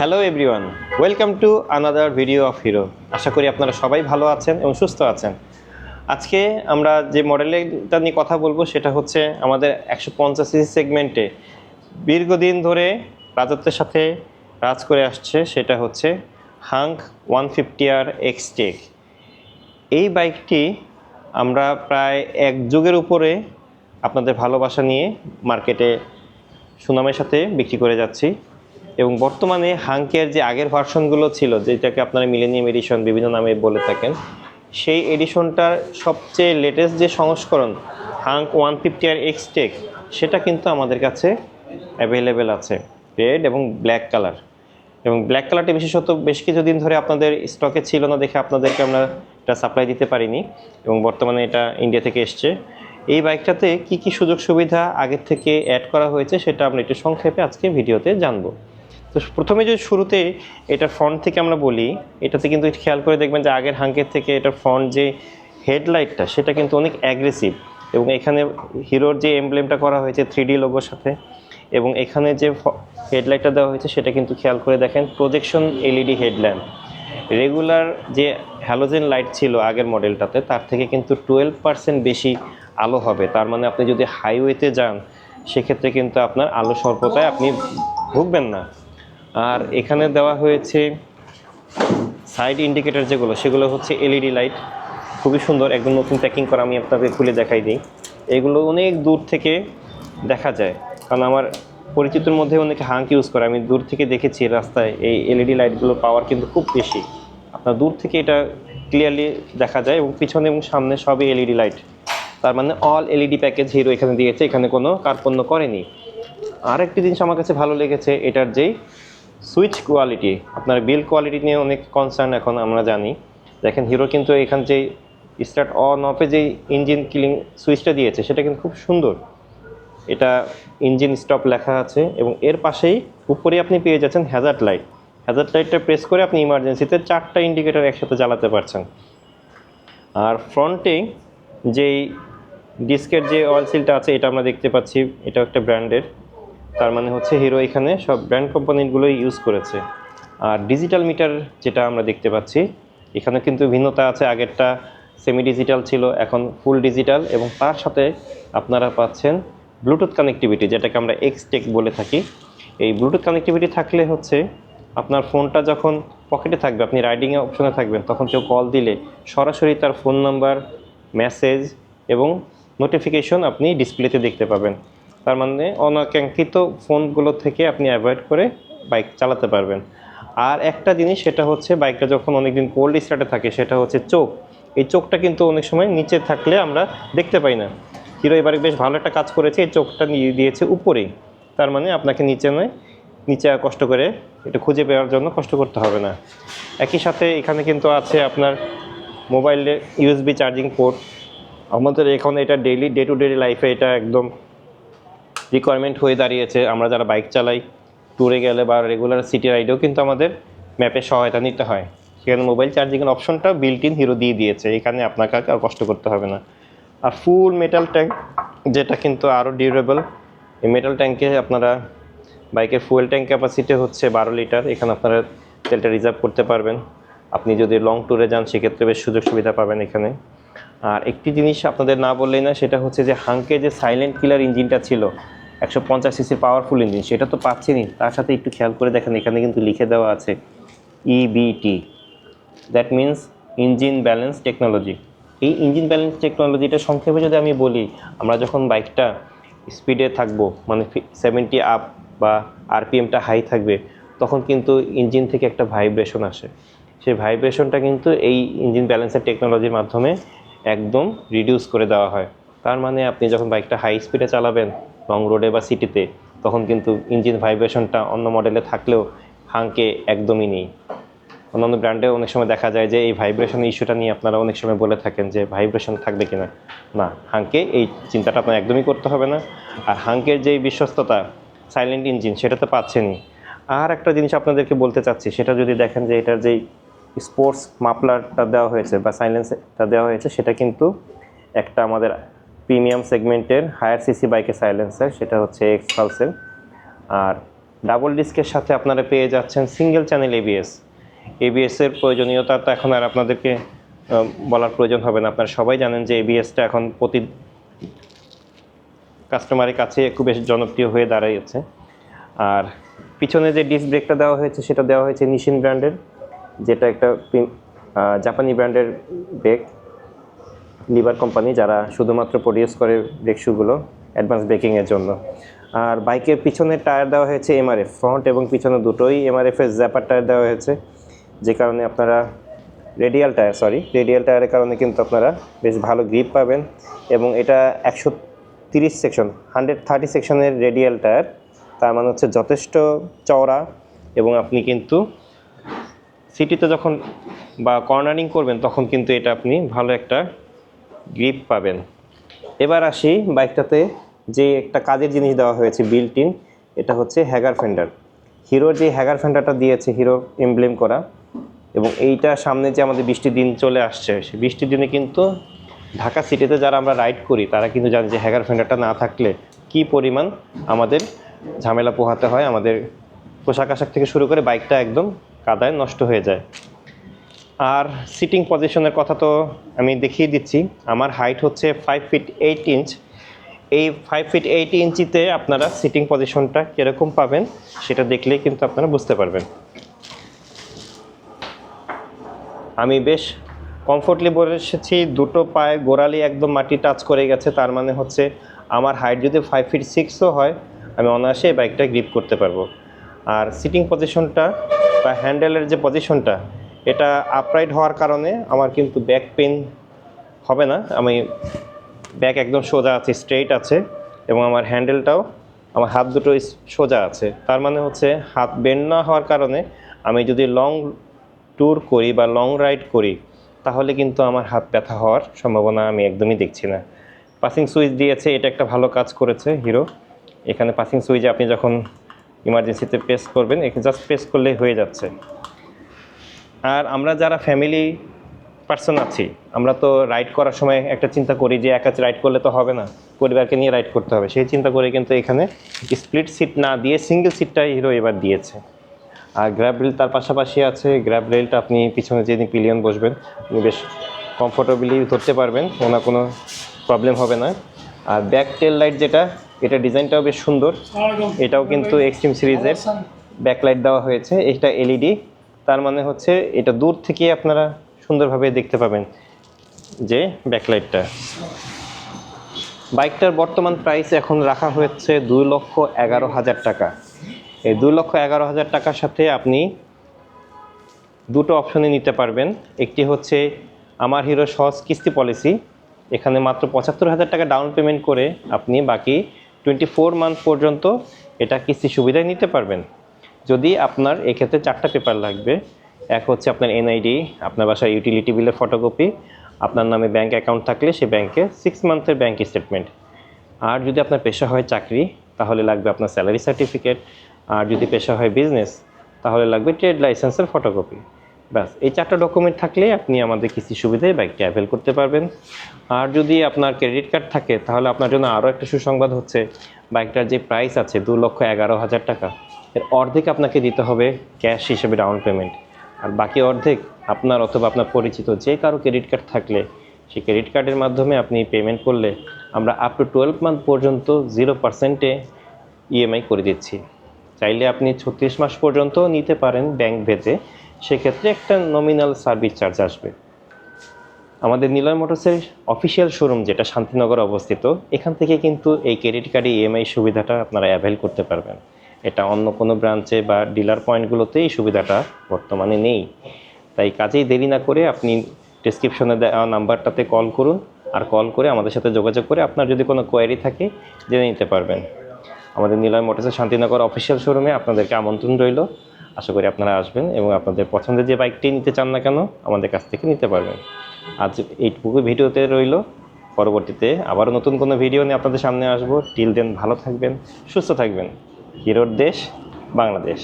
Hello everyone welcome to another video of Hero আশা করি আপনারা সবাই ভালো আছেন এবং সুস্থ আছেন। আজকে আমরা যে মডেলটা নিয়ে কথা বলব সেটা হচ্ছে আমাদের একশো পঞ্চাশ সিসি সেগমেন্টে দীর্ঘদিন ধরে রাজত্বের সাথে রাজ করে আসছে, সেটা হচ্ছে Hunk one fifty R Xtec এই বাইকটি আমরা প্রায় এক যুগের উপরে আপনাদের ভালোবাসা নিয়ে মার্কেটে সুনামের সাথে বিক্রি করে যাচ্ছি। এবং বর্তমানে হাঙ্কের যে আগের ভার্সনগুলো ছিল, যেটাকে আপনারা মিলেনিয়াম এডিশন বিভিন্ন নামে বলে থাকেন, সেই এডিশনটার সবচেয়ে লেটেস্ট যে সংস্করণ Hunk one fifty R Xtec সেটা কিন্তু আমাদের কাছে অ্যাভেলেবেল আছে। রেড এবং ব্ল্যাক কালার এবং ব্ল্যাক কালারটি বিশেষত বেশ কিছুদিন ধরে আপনাদের স্টকে ছিল না দেখে আপনাদেরকে আমরা এটা সাপ্লাই দিতে পারিনি, এবং বর্তমানে এটা ইন্ডিয়া থেকে এসছে। এই বাইকটাতে কি কি সুযোগ সুবিধা আগের থেকে অ্যাড করা হয়েছে, সেটা আমরা একটু সংক্ষেপে আজকে ভিডিওতে জানব। তো প্রথমে যদি শুরুতে এটার ফ্রন্ট থেকে আমরা বলি, এটাতে কিন্তু খেয়াল করে দেখবেন যে আগের হাঙ্কের থেকে এটার ফ্রন্ট যে হেডলাইটটা সেটা কিন্তু অনেক অ্যাগ্রেসিভ এবং এখানে হিরোর যে এমব্লেমটা করা হয়েছে থ্রি ডি লোগোর সাথে, এবং এখানে যে হেডলাইটটা দেওয়া হয়েছে, সেটা কিন্তু খেয়াল করে দেখেন প্রজেকশন এলইডি হেডল্যাম্প রেগুলার যে হ্যালোজেন লাইট ছিল আগের মডেলটাতে তার থেকে কিন্তু টুয়েলভ পার্সেন্ট বেশি আলো হবে। তার মানে আপনি যদি হাইওয়েতে যান, সেক্ষেত্রে কিন্তু আপনার আলো স্বল্পতায় আপনি ভুগবেন না। আর এখানে দেওয়া হয়েছে সাইড ইন্ডিকেটার যেগুলো, সেগুলো হচ্ছে এলইডি লাইট খুবই সুন্দর, একদম নতুন প্যাকিং করা আমি আপনাকে খুলে দেখাই দিই। এগুলো অনেক দূর থেকে দেখা যায়, কারণ আমার পরিচিতর মধ্যে অনেকে হাঙ্ক ইউজ করে। আমি দূর থেকে দেখেছি রাস্তায় এই এলইডি লাইটগুলোর পাওয়ার কিন্তু খুব বেশি। আপনার দূর থেকে এটা ক্লিয়ারলি দেখা যায় এবং পিছনে এবং সামনে সবই এলইডি লাইট তার মানে অল এলইডি প্যাকেজ হিরো এখানে দিয়েছে, এখানে কোনো কার্পণ্য করেনি। আর একটি জিনিস আমার কাছে ভালো লেগেছে, এটার যেই সুইচ কোয়ালিটি, আপনার বিল কোয়ালিটি নিয়ে অনেক কনসার্ন এখন আমরা জানি। দেখেন হিরো কিন্তু এখান যে স্টার্ট অন অফে যে ইঞ্জিন কিলিং সুইচটা দিয়েছে, সেটা কিন্তু খুব সুন্দর। এটা ইঞ্জিন স্টপ লেখা আছে এবং এর পাশেই উপরে আপনি পেয়ে যাচ্ছেন হ্যাজার্ড লাইট হ্যাজার্ড লাইটটা প্রেস করে আপনি ইমার্জেন্সিতে চারটা ইন্ডিকেটর একসাথে জ্বালাতে পারছেন। আর ফ্রন্টে যেই ডিস্কের যে অয়েল সিলটা আছে, এটা আমরা দেখতে পাচ্ছি এটা একটা ব্র্যান্ডের তার মানে হচ্ছে হিরো এখানে সব ব্র্যান্ড কোম্পানিগুলোই ইউজ করেছে। আর ডিজিটাল মিটার যেটা আমরা দেখতে পাচ্ছি এখানে কিন্তু ভিন্নতা আছে। আগেরটা সেমি ডিজিটাল ছিল, এখন ফুল ডিজিটাল এবং তার সাথে আপনারা পাচ্ছেন ব্লুটুথ কানেক্টিভিটি যেটাকে আমরা এক্সটেক বলে থাকি। এই ব্লুটুথ কানেক্টিভিটি থাকলে হচ্ছে আপনার ফোনটা যখন পকেটে থাকবে, আপনি রাইডিংয়ে অপশনে থাকবেন, তখন কেউ কল দিলে সরাসরি তার ফোন নাম্বার মেসেজ এবং নোটিফিকেশন আপনি ডিসপ্লেতে দেখতে পাবেন। তার মানে অনাকাঙ্ক্ষিত ফোনগুলো থেকে আপনি অ্যাভয়েড করে বাইক চালাতে পারবেন। আর একটা জিনিস সেটা হচ্ছে বাইকটা যখন অনেকদিন কোল্ড স্টার্টে থাকে সেটা হচ্ছে চোখ। এই চোখটা কিন্তু অনেক সময় নিচে থাকলে আমরা দেখতে পাই না। হিরো এবারে বেশ ভালো একটা কাজ করেছে, এই চোখটা নিয়ে দিয়েছে উপরেই। তার মানে আপনাকে নিচে নয়, নিচে কষ্ট করে এটা খুঁজে পাওয়ার জন্য কষ্ট করতে হবে না। একই সাথে এখানে কিন্তু আছে আপনার মোবাইলে ইউএসবি চার্জিং পোর্ট। আমাদের এখন এটা ডেইলি, ডে টু ডে লাইফে এটা একদম রিকোয়ারমেন্ট হয়ে দাঁড়িয়েছে। আমরা যারা বাইক চালাই ট্যুরে গেলে বা রেগুলার সিটি রাইডেও কিন্তু আমাদের ম্যাপের সহায়তা নিতে হয়। সেখানে মোবাইল চার্জিংয়ের অপশনটা বিল্ট ইন হিরো দিয়ে দিয়েছে। এখানে আপনাকে আর কষ্ট করতে হবে না। আর ফুল মেটাল ট্যাঙ্ক যেটা কিন্তু আরও ডিউরেবল এই মেটাল ট্যাঙ্কে আপনারা বাইকের ফুয়েল ট্যাঙ্ক ক্যাপাসিটি হচ্ছে বারো লিটার এখানে আপনারা তেলটা রিজার্ভ করতে পারবেন। আপনি যদি লং ট্যুরে যান, সেক্ষেত্রে বেশ সুযোগ সুবিধা পাবেন এখানে। আর একটি জিনিস আপনাদের না বললেই না, সেটা হচ্ছে যে হাঙ্কে যে সাইলেন্ট কিলার ইঞ্জিনটা ছিল একশো পঞ্চাশ সিসির পাওয়ারফুল ইঞ্জিন সেটা তো পাচ্ছেনই। তার সাথে একটু খেয়াল করে দেখেন, এখানে কিন্তু লিখে দেওয়া আছে EBT that means engine balance technology এই ইঞ্জিন ব্যালেন্স টেকনোলজিটা সংক্ষেপে যদি আমি বলি, আমরা যখন বাইকটা স্পিডে থাকব মানে সেভেন্টি আপ বা আরপিএমটা হাই থাকবে, তখন কিন্তু ইঞ্জিন থেকে একটা ভাইব্রেশন আসে। সেই ভাইব্রেশনটা কিন্তু এই ইঞ্জিন ব্যালেন্সের টেকনোলজির মাধ্যমে একদম রিডিউস করে দেওয়া হয়। তার মানে আপনি যখন বাইকটা হাই স্পিডে চালাবেন লং রোডে বা সিটিতে, তখন কিন্তু ইঞ্জিন ভাইব্রেশনটা অন্য মডেলে থাকলেও হাঙ্কে একদমই নেই। অন্যান্য ব্র্যান্ডে অনেক সময় দেখা যায় যে এই ভাইব্রেশন ইস্যুটা নিয়ে আপনারা অনেক সময় বলে থাকেন যে ভাইব্রেশন থাকবে কিনা। না, হাঙ্কে এই চিন্তাটা আপনার একদমই করতে হবে না। আর হাঙ্কের যেই বিশ্বস্ততা সাইলেন্ট ইঞ্জিন সেটা তো পাচ্ছেনই। আর একটা জিনিস আপনাদেরকে বলতে চাচ্ছি, সেটা যদি দেখেন যে এটার যেই স্পোর্টস মাপলারটা দেওয়া হয়েছে বা সাইলেন্সটা দেওয়া হয়েছে, সেটা কিন্তু একটা আমাদের প্রিমিয়াম সেগমেন্টের হায়ার সিসি বাইকের সাইলেন্সার, সেটা হচ্ছে এক্স পালসের আর ডাবল ডিস্কের সাথে আপনারা পেয়ে যাচ্ছেন সিঙ্গেল চ্যানেল এবিএস এবিএস এর প্রয়োজনীয়তা তো এখন আর আপনাদেরকে বলার প্রয়োজন হবে না। আপনারা সবাই জানেন যে এবিএসটা এখন প্রতি কাস্টমারের কাছে খুব বেশ জনপ্রিয় হয়ে দাঁড়িয়েছে। আর পিছনে যে ডিস্ক ব্রেকটা দেওয়া হয়েছে, সেটা দেওয়া হয়েছে নিশিন ব্র্যান্ডের যেটা একটা জাপানি ব্র্যান্ডের ব্রেক। লিভার কোম্পানি যারা শুধুমাত্র প্রডিউস করে ব্রেক শুগুলো অ্যাডভান্স ব্রেকিংয়ের জন্য। আর বাইকের পিছনের টায়ার দেওয়া হয়েছে এমআরএফ, ফ্রন্ট এবং পিছনে দুটোই এমআরএফ এর জ্যাপার টায়ার দেওয়া হয়েছে, যে কারণে আপনারা রেডিয়াল টায়ার, সরি, রেডিয়াল টায়ারের কারণে কিন্তু আপনারা বেশ ভালো গ্রিপ পাবেন এবং এটা একশো তিরিশ সেকশন, হান্ড্রেড থার্টি সেকশনের রেডিয়াল টায়ার, তার মানে হচ্ছে যথেষ্ট চওড়া এবং আপনি কিন্তু সিটিতে যখন বা কর্নারিং করবেন তখন কিন্তু এটা আপনি ভালো একটা গ্রিপ পাবেন। এবার আসি বাইকটাতে যে একটা কাজের জিনিস দেওয়া হয়েছে বিল্ট ইন এটা হচ্ছে হ্যাগার ফেন্ডার হিরোর যে হ্যাগার ফেন্ডারটা দিয়েছে হিরো এমব্লেম করা, এবং এইটা সামনে যে আমাদের বৃষ্টির দিন চলে আসছে, সেই বৃষ্টির দিনে কিন্তু ঢাকা সিটিতে যারা আমরা রাইড করি, তারা কিন্তু জানে যে হ্যাগার ফেন্ডারটা না থাকলে কি পরিমাণ আমাদের ঝামেলা পোহাতে হয়, আমাদের পোশাক আশাক থেকে শুরু করে বাইকটা একদম কাদায় নষ্ট হয়ে যায়। আর সিটিং পজিশনের কথা তো আমি দেখিয়ে দিচ্ছি। আমার হাইট হচ্ছে ফাইভ ফিট এইট ইঞ্চ এই ফাইভ ফিট এইট ইঞ্চিতে আপনারা সিটিং পজিশনটা কীরকম পাবেন সেটা দেখলেই কিন্তু আপনারা বুঝতে পারবেন। আমি বেশ কমফোর্টলি বসেছি দুটো পায়ে গোড়ালি একদম মাটি টাচ করে গেছে, তার মানে হচ্ছে আমার হাইট যদি ফাইভ ফিট সিক্সও হয়, আমি অনায়াসে বাইকটা গ্রিপ করতে পারব। আর সিটিং পজিশনটা বা হ্যান্ডেলের যে পজিশনটা এটা আপরাইট হওয়ার কারণে আমার কিন্তু ব্যাক পেন হবে না। আমি ব্যাক একদম সোজা আছে স্ট্রেইট আছে এবং আমার হ্যান্ডেলটাও আমার হাত দুটো সোজা আছে। তার মানে হচ্ছে হাত বেন্ড না হওয়ার কারণে আমি যদি লং ট্যুর করি বা লং রাইড করি, তাহলে কিন্তু আমার হাত ব্যথা হওয়ার সম্ভাবনা আমি একদমই দেখছি না। পাসিং সুইচ দিয়েছে, এটা একটা ভালো কাজ করেছে হিরো এখানে পাসিং সুইচে আপনি যখন ইমার্জেন্সিতে প্রেস করবেন, এখানে জাস্ট প্রেস করলেই হয়ে যাচ্ছে। আর আমরা যারা ফ্যামিলি পার্সন আছি আমরা তো রাইড করার সময় একটা চিন্তা করি যে একা রাইড করলে তো হবে না পরিবারকে নিয়ে রাইড করতে হবে। সেই চিন্তা করে কিন্তু এখানে স্প্লিট সিট না দিয়ে সিঙ্গেল সিটটাই হিরো এবার দিয়েছে। আর গ্র্যাব রেল তার পাশাপাশি আছে গ্র্যাব রেলটা আপনি পিছনে যেদিন পিলিয়ন বসবেন আপনি বেশ কমফোর্টেবলি ধরতে পারবেন ওনার কোনো প্রবলেম হবে না। আর ব্যাক টেল লাইট যেটা এটা ডিজাইনটাও বেশ সুন্দর। এটাও কিন্তু এক্সট্রিম সিরিজের ব্যাকলাইট দেওয়া হয়েছে। এটা এলইডি তার মানে হচ্ছে এটা দূর থেকে আপনারা সুন্দরভাবে দেখতে পাবেন যে ব্যাকলাইটটা। বাইকটার বর্তমান প্রাইস এখন রাখা হয়েছে দুই লক্ষ এগারো হাজার টাকা। এই দুই লক্ষ এগারো হাজার টাকার সাথে আপনি দুটো অপশনে নিতে পারবেন। একটি হচ্ছে আমার হিরো সহজ কিস্তি পলিসি। এখানে মাত্র পঁচাত্তর হাজার টাকা ডাউন পেমেন্ট করে আপনি বাকি টোয়েন্টি ফোর মান্থ পর্যন্ত এটা কিস্তি সুবিধায় নিতে পারবেন। যদি আপনার এক্ষেত্রে চারটা পেপার লাগবে, এক হচ্ছে আপনার এনআইডি আপনার বাসার ইউটিলিটি বিলের ফটোকপি আপনার নামে ব্যাংক অ্যাকাউন্ট থাকলে সে ব্যাংকে সিক্স মান্থের ব্যাংক স্টেটমেন্ট আর যদি আপনার পেশা হয় চাকরি, তাহলে লাগবে আপনার স্যালারি সার্টিফিকেট আর যদি পেশা হয় বিজনেস তাহলে লাগবে ট্রেড লাইসেন্সের ফটোকপি ব্যাস, এই চারটা ডকুমেন্ট থাকলে আপনি আমাদের কিস্তি সুবিধায় বাইকটি অ্যাভেল করতে পারবেন। আর যদি আপনার ক্রেডিট কার্ড থাকে, তাহলে আপনার জন্য আরও একটা সুসংবাদ হচ্ছে বাইকটার যে প্রাইস আছে দু লক্ষ এগারো হাজার টাকা। এর অর্ধেক আপনাকে দিতে হবে ক্যাশ হিসেবে ডাউন পেমেন্ট। আর বাকি অর্ধেক আপনার অথবা আপনার পরিচিত যে কারও ক্রেডিট কার্ড থাকলে, সেই ক্রেডিট কার্ডের মাধ্যমে আপনি পেমেন্ট করলে আমরা আপ টু টুয়েলভ মান্থ পর্যন্ত জিরো পার্সেন্টে ইএমআই করে দিচ্ছি। চাইলে আপনি ছত্রিশ মাস পর্যন্ত নিতে পারেন ব্যাংক ভেদে সেক্ষেত্রে একটা নমিনাল সার্ভিস চার্জ আসবে। আমাদের নিলয় মোটরসের অফিসিয়াল শোরুম যেটা শান্তিনগর অবস্থিত, এখান থেকে কিন্তু এই ক্রেডিট কার্ডে ইএমআই সুবিধাটা আপনারা অ্যাভেল করতে পারবেন। এটা অন্য কোনো ব্রাঞ্চে বা ডিলার পয়েন্টগুলোতে এই সুবিধাটা বর্তমানে নেই। তাই কাজেই দেরি না করে আপনি ডিসক্রিপশনে দেওয়া নাম্বারটাতে কল করুন আর কল করে আমাদের সাথে যোগাযোগ করে আপনার যদি কোনো কোয়ারি থাকে জেনে নিতে পারবেন। আমাদের নিলয় মোটরসের শান্তিনগর অফিসিয়াল শোরুমে আপনাদেরকে আমন্ত্রণ রইল। আশা করি আপনারা আসবেন এবং আপনাদের পছন্দের যে বাইকটি নিতে চান না কেন আমাদের কাছ থেকে নিতে পারবেন। আজ এইটুকু ভিডিওতে রইল। পরবর্তীতে আবার নতুন কোনো ভিডিও নিয়ে আপনাদের সামনে আসব। টিল দেন ভালো থাকবেন, সুস্থ থাকবেন। হিরোর দেশ বাংলাদেশ।